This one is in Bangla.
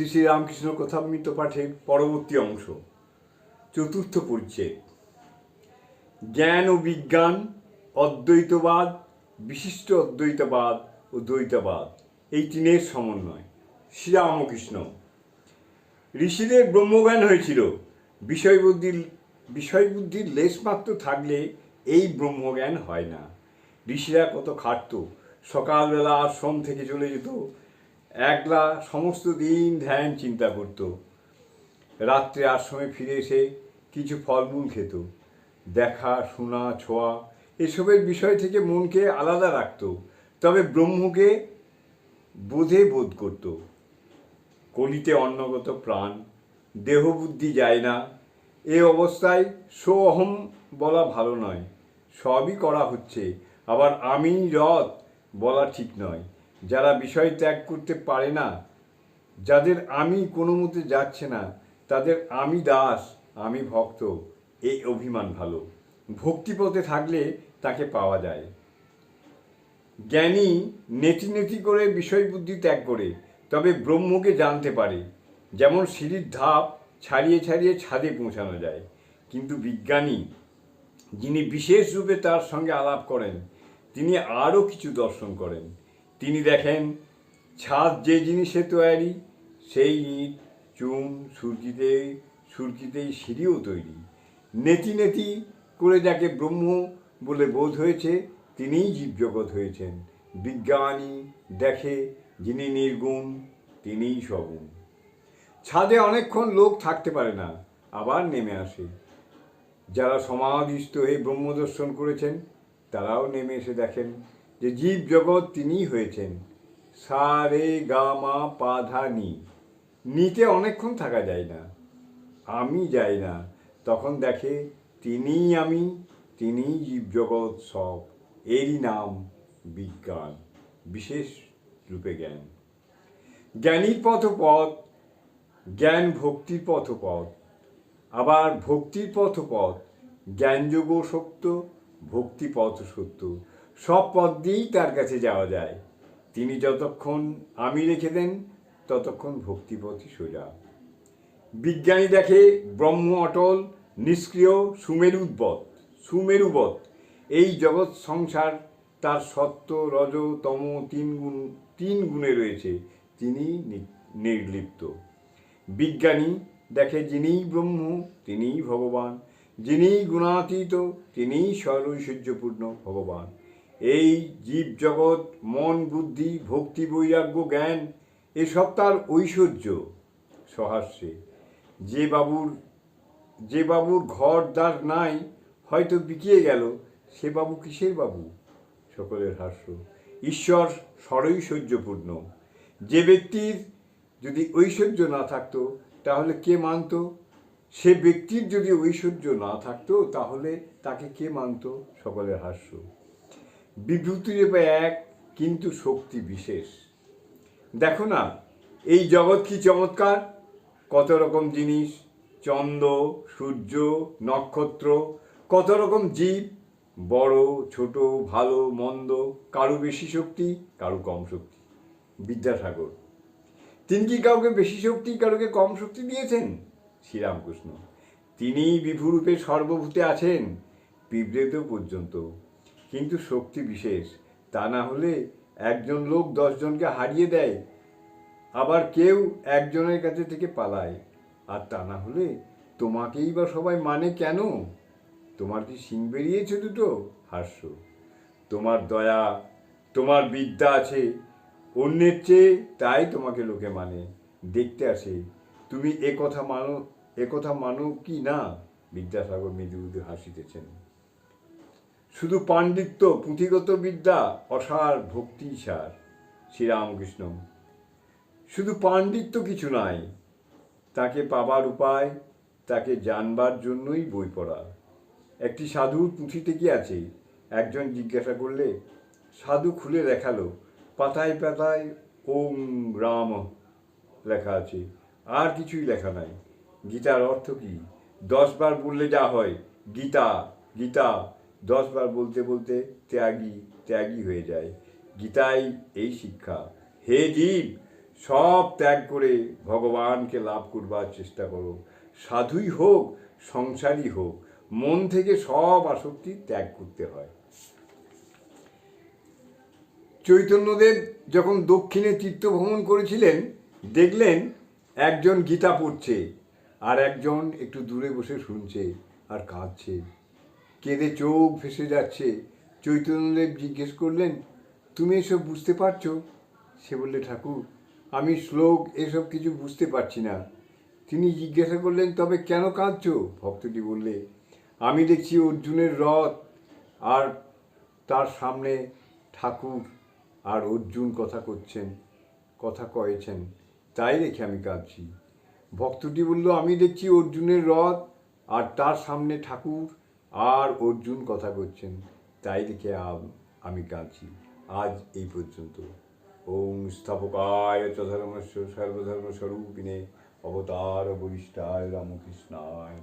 শ্রী শ্রী রামকৃষ্ণ কথামৃত পাঠের পরবর্তী অংশ। চতুর্থ পরিচ্ছেদ। জ্ঞান ও বিজ্ঞান, অদ্বৈতবাদ, বিশিষ্ট অদ্বৈতবাদ ও দ্বৈতবাদ, এই তিনের সমন্বয়। শ্রীরামকৃষ্ণ ঋষিদের ব্রহ্মজ্ঞান হয়েছিল। বিষয়বুদ্ধির বিষয়বুদ্ধির লেশমাত্র থাকলে এই ব্রহ্মজ্ঞান হয় না। ঋষিরা কত খাটত। সকালবেলা আশ্রম থেকে চলে যেত। একলা সমস্ত দিন ধ্যান চিন্তা করত। রাত্রে আশ্রমে ফিরে এসে কিছু ফলমূল খেত। দেখা, শোনা, ছোঁয়া এসবের বিষয় থেকে মনকে আলাদা রাখত। তবে ব্রহ্মকে বোধে বোধ করত। কলিতে অন্নগত প্রাণ, দেহবুদ্ধি যায় না। এ অবস্থায় সো অহম বলা ভালো নয়। সবই করা হচ্ছে। আবার আমি, রথ বলা ঠিক নয়। যারা বিষয় ত্যাগ করতে পারে না, যাদের আমি কোনো মতে যাচ্ছে না, তাদের আমি দাস, আমি ভক্ত, এই অভিমান ভালো। ভক্তিপথে থাকলে তাকে পাওয়া যায়। জ্ঞানী নেতি নেতি করে বিষয় বুদ্ধি ত্যাগ করে, তবে ব্রহ্মকে জানতে পারে। যেমন সিঁড়ির ধাপ ছাড়িয়ে ছাড়িয়ে ছাদে পৌঁছানো যায়। কিন্তু বিজ্ঞানী, যিনি বিশেষ রূপে তার সঙ্গে আলাপ করেন, তিনি আরও কিছু দর্শন করেন। তিনি দেখেন, ছাদ যে জিনিসে তৈরি, সেই ইট, চুন সুরকিতে সুরকিতেই সিঁড়িও তৈরি। নেতি নেতি করে যাকে ব্রহ্ম বলে বোধ হয়েছে, তিনিই জীবজগৎ হয়েছেন। বিজ্ঞানী দেখে, যিনি নির্গুণ, তিনিই সগুণ। ছাদে অনেকক্ষণ লোক থাকতে পারে না, আবার নেমে আসে। যারা সমাধিস্থ হয়ে ব্রহ্মদর্শন করেছেন, তারাও নেমে এসে দেখেন যে জীব জগৎ তিনিই হয়েছেন। সা, রে, গা, মা নি। নিতে অনেকক্ষণ থাকা যায় না। আমি যাই না। তখন দেখে তিনিই আমি, তিনিই জীবজগৎ সব। এরই নাম বিজ্ঞান, বিশেষ রূপে জ্ঞান। জ্ঞানীর পথ পথ জ্ঞান ভক্তির পথ পথ আবার ভক্তির পথ পথ জ্ঞানযোগ সত্য ভক্তি পথ সত্য। সব পথ দিয়েই তার কাছে যাওয়া যায়। তিনি যতক্ষণ আমি রেখে দেন, ততক্ষণ ভক্তিপথই সোজা। বিজ্ঞানী দেখে ব্রহ্ম অটল, নিষ্ক্রিয় সুমেরুবৎ সুমেরুবৎ এই জগৎ সংসার তার সত্য, রজ, তম তিন গুণ, তিন গুণে রয়েছে, তিনি নির্লিপ্ত। বিজ্ঞানী দেখে যিনিই ব্রহ্ম, তিনিই ভগবান, যিনিই গুণাতীত, তিনিই সর্বৈশ্বর্যপূর্ণ ভগবান। এই জীব জগৎ মন, বুদ্ধি, ভক্তি, বৈরাগ্য, জ্ঞান, এসব তার ঐশ্বর্য। সহাস্যে যে বাবুর যে বাবুর ঘর দ্বার নাই, হয়তো বিকিয়ে গেল, সে বাবু কিসের বাবু? সকলের হাস্য। ঈশ্বর সরৈশ্বর্যপূর্ণ। যে ব্যক্তির যদি ঐশ্বর্য না থাকতো, তাহলে কে মানত? সে ব্যক্তির যদি ঐশ্বর্য না থাকতো, তাহলে তাকে কে মানত? সকলের হাস্য। বিভূতির এক, কিন্তু শক্তি বিশেষ। দেখো না, এই জগৎ কি চমৎকার? কত রকম জিনিস, চন্দ্র, সূর্য, নক্ষত্র, কত রকম জীব, বড়, ছোট, ভালো, মন্দ, কারও বেশি শক্তি, কারও কম শক্তি। বিদ্যাসাগর, তিনি কি কাউকে বেশি শক্তি, কারোকে কম শক্তি দিয়েছেন? শ্রীরামকৃষ্ণ তিনি বিভুরূপে সর্বভূতে আছেন পিঁপড়েতে পর্যন্ত। কিন্তু শক্তি বিশেষ। তা না হলে একজন লোক দশজনকে হারিয়ে দেয়, আবার কেউ একজনের কাছে থেকে পালায়। আর তা না হলে তোমাকেই বা সবাই মানে কেন? তোমার কি সিং বেরিয়েছে দুটো? হাস্য। তোমার দয়া, তোমার বিদ্যা আছে, অন্যের চেয়ে তাই তোমাকে লোকে মানে। দেখতে আসে, তুমি এ কথা মানো, এ কথা মানো কি না? বিদ্যাসাগর মৃদু হাসিতেছেন। শুধু পাণ্ডিত্য, পুঁথিগত বিদ্যা, অসার ভক্তি সার, শ্রীরামকৃষ্ণ। শুধু পাণ্ডিত্য কিছু নাই, তাকে পাবার উপায়, তাকে জানবার জন্যই বই পড়া। একটি সাধুর পুঁথিতে কি আছে? একজন জিজ্ঞাসা করলে, সাধু খুলে দেখাল, পাতায় পাতায় ওম রাম লেখা আছে, আর কিছুই লেখা নাই। গীতার অর্থ কি? দশবার বললে যা হয়, গীতা গীতা দশবার বলতে বলতে ত্যাগী ত্যাগী হয়ে যায়। গীতাই এই শিক্ষা, হে জীব, সব ত্যাগ করে ভগবানকে লাভ করবার চেষ্টা করো। সাধুই হোক সংসারই হোক, মন থেকে সব আসক্তি ত্যাগ করতে হয়। চৈতন্যদেব যখন দক্ষিণে তীর্থ ভ্রমণ করেছিলেন, দেখলেন একজন গীতা পড়ছে আর একজন একটু দূরে বসে শুনছে আর কাঁদছে। কেঁদে চোখ ভেসে যাচ্ছে। চৈতন্যদেব জিজ্ঞেস করলেন, তুমি এসব বুঝতে পারছ? সে বললে, ঠাকুর, আমি শ্লোক এসব কিছু বুঝতে পারছি না। তিনি জিজ্ঞাসা করলেন, তবে কেন কাঁদছ? ভক্তটি বললে, আমি দেখছি অর্জুনের রথ আর তার সামনে ঠাকুর আর অর্জুন কথা করছেন, কথা কয়েছেন। তাই দেখে আমি কাঁদছি। ভক্তটি বলল, আমি দেখছি অর্জুনের রথ আর তার সামনে ঠাকুর আর অর্জুন কথা করছেন তাই দেখে আমি কাঁদছি আজ এই পর্যন্ত। ওম স্থাপকায় চ ধর্মস্ব সর্বধর্ম স্বরূপিণে অবতার বরিষ্ঠায় রামকৃষ্ণায়